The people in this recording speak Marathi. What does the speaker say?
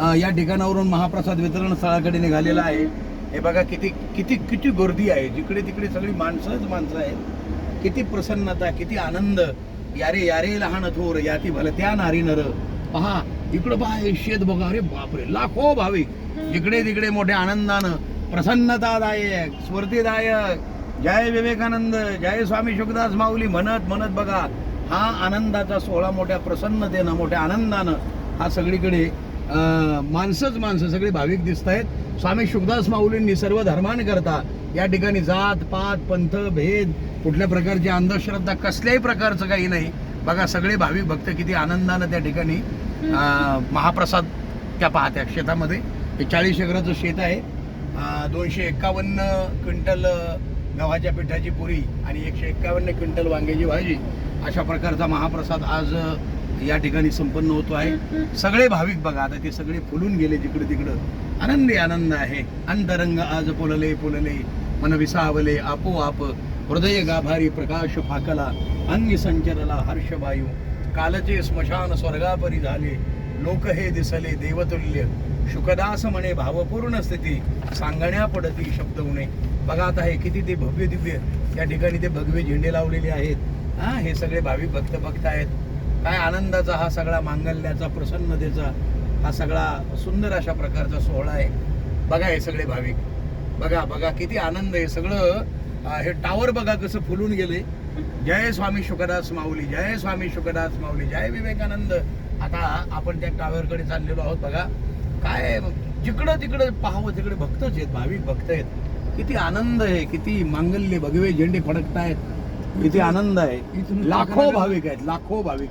या ठिकाणावरून महाप्रसाद वितरण स्थळाकडे निघालेला आहे. हे बघा किती किती किती गर्दी आहे. जिकडे तिकडे सगळी माणसंच माणसं आहेत. किती प्रसन्नता किती आनंद. यारे यारे लहान थोर याती भलं त्या नारी नर. पहा इकडं पहा हे शेत बघा. अरे बापरे लाखो भाविक. जिकडे तिकडे मोठ्या आनंदानं. प्रसन्नतादायक स्फूर्तीदायक. जय विवेकानंद जय स्वामी शुकदास माऊली. म्हणत म्हणत बघा हा आनंदाचा सोहळा मोठ्या प्रसन्नतेनं मोठ्या आनंदानं हा सगळीकडे माणसंच माणसं सगळे भाविक दिसत आहेत. स्वामी शुकदास माऊलींनी सर्व धर्मान करता. या ठिकाणी जात पात पंथ भेद कुठल्या प्रकारची अंधश्रद्धा कसल्याही प्रकारचं काही नाही. बघा सगळे भाविक भक्त किती आनंदानं त्या ठिकाणी महाप्रसाद त्या पाहत्या शेतामध्ये. हे चाळीस एकराचं शेत आहे. दोनशे एक्कावन्न क्विंटल गव्हाच्या पिठाची पुरी आणि एकशे एक्कावन्न क्विंटल वांग्याची भाजी अशा प्रकारचा महाप्रसाद आज या ठिकाणी संपन्न होतो आहे. सगळे भाविक बघा आता ते सगळे फुलून गेले जिकडे तिकडं. आनंदी आनंद आहे. अंतरंग आज फुलले फुलले मन विसावले आपोआप हृदय गाभारी प्रकाश फाकला अंगी संचरला हर्षवायू. कालचे स्मशान स्वर्गापरी झाले. लोक हे दिसले देवतुल्य. शुकदास म्हणे भावपूर्ण स्थिती. सांगण्या पडती शब्द उणे बघा आता हे किती ते भव्य दिव्य. या ठिकाणी ते भगवे झेंडे लावलेले आहेत. हा हे सगळे भाविक भक्त भक्त आहेत काय आनंदाचा हा सगळा मांगल्याचा प्रसन्नतेचा हा सगळा सुंदर अशा प्रकारचा सोहळा आहे. बघा हे सगळे भाविक. बघा बघा किती आनंद आहे. सगळं हे टावर बघा कसं फुलून गेले. जय स्वामी शुकदास माऊली जय स्वामी शुकदास माऊली जय विवेकानंद. आता आपण त्या टावरकडे चाललेलो आहोत. बघा काय जिकडं तिकडं पाहावं तिकडे भक्तच आहेत भाविक भक्त आहेत. किती आनंद आहे किती मांगल्य भगवे झेंडे फडकतायत. किती आनंद आहे. लाखो भाविक आहेत लाखो भाविक.